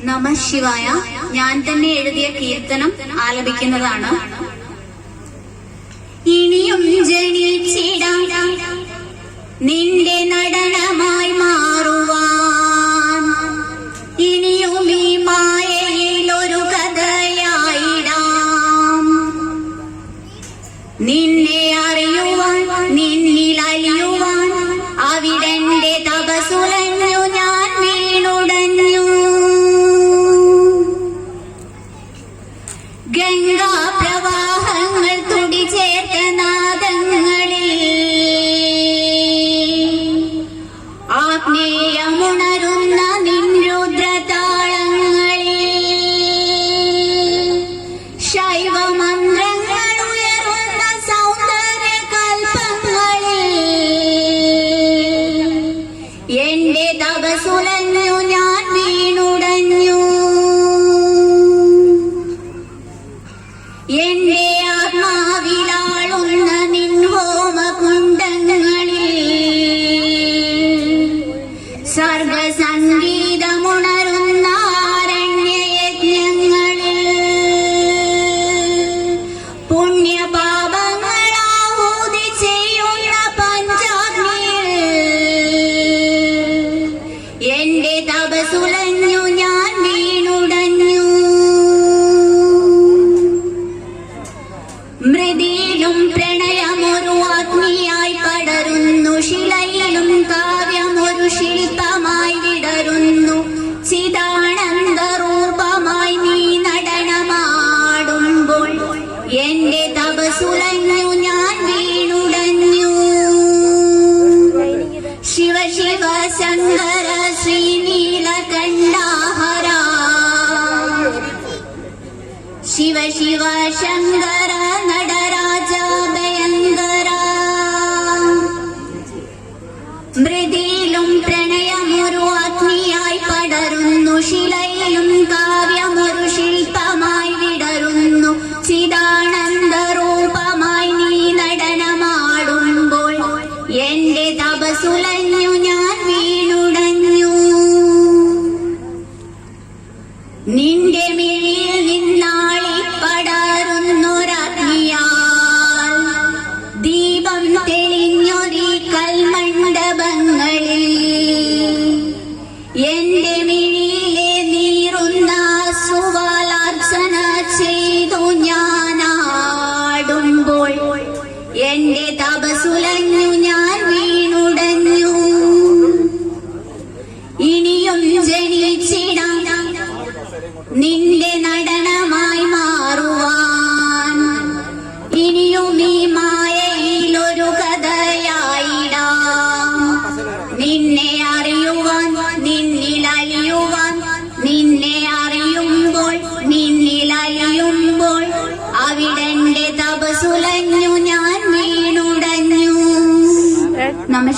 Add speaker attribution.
Speaker 1: നമ ശിവായ. ഞാൻ തന്നെ എഴുതിയ കീർത്തനം ആലപിക്കുന്നതാണ്. തപസുലഞ്ഞു ഞാൻ വീണുടഞ്ഞു. എന്റെ ആത്മാവിലാളുന്ന മൃതിയിലും പ്രണയമൊരു അഗ്നിയായി പടരുന്നു. ശിലയിലും കാവ്യമൊരു ശില്പമായി വിടരുന്നു. ചിദാനന്ദരൂപമായി നീ നടനമാടുമ്പോൾ എന്റെ തപസുലഞ്ഞു ഞാൻ വീണുടഞ്ഞു. ശിവ ശിവ ശങ്കര ശ്രീനീലകണ്ഠാഹര ശിവ ശിവ ശങ്കര നടരാജ ശിലയിലും കാവ്യമൊരു ശില്പമായി വിടരുന്നു. ചിദാനന്ദ രൂപമായി നീ നടനമാടുമ്പോൾ എന്റെ തപസുലഞ്ഞു നിന്റെ നടനമായി മാറുവാൻ. ഇനിയും ഈ മായയിൽ ഒരു കഥയായിടാം. നിന്നെ അറിയുവാൻ നിന്നിൽ അലിയുവാൻ നിന്നെ അറിയുമ്പോൾ നിന്നിൽ അലിയുമ്പോൾ അവിടെ തപസുലഞ്ഞു ഞാൻ വീണുടഞ്ഞു. നമ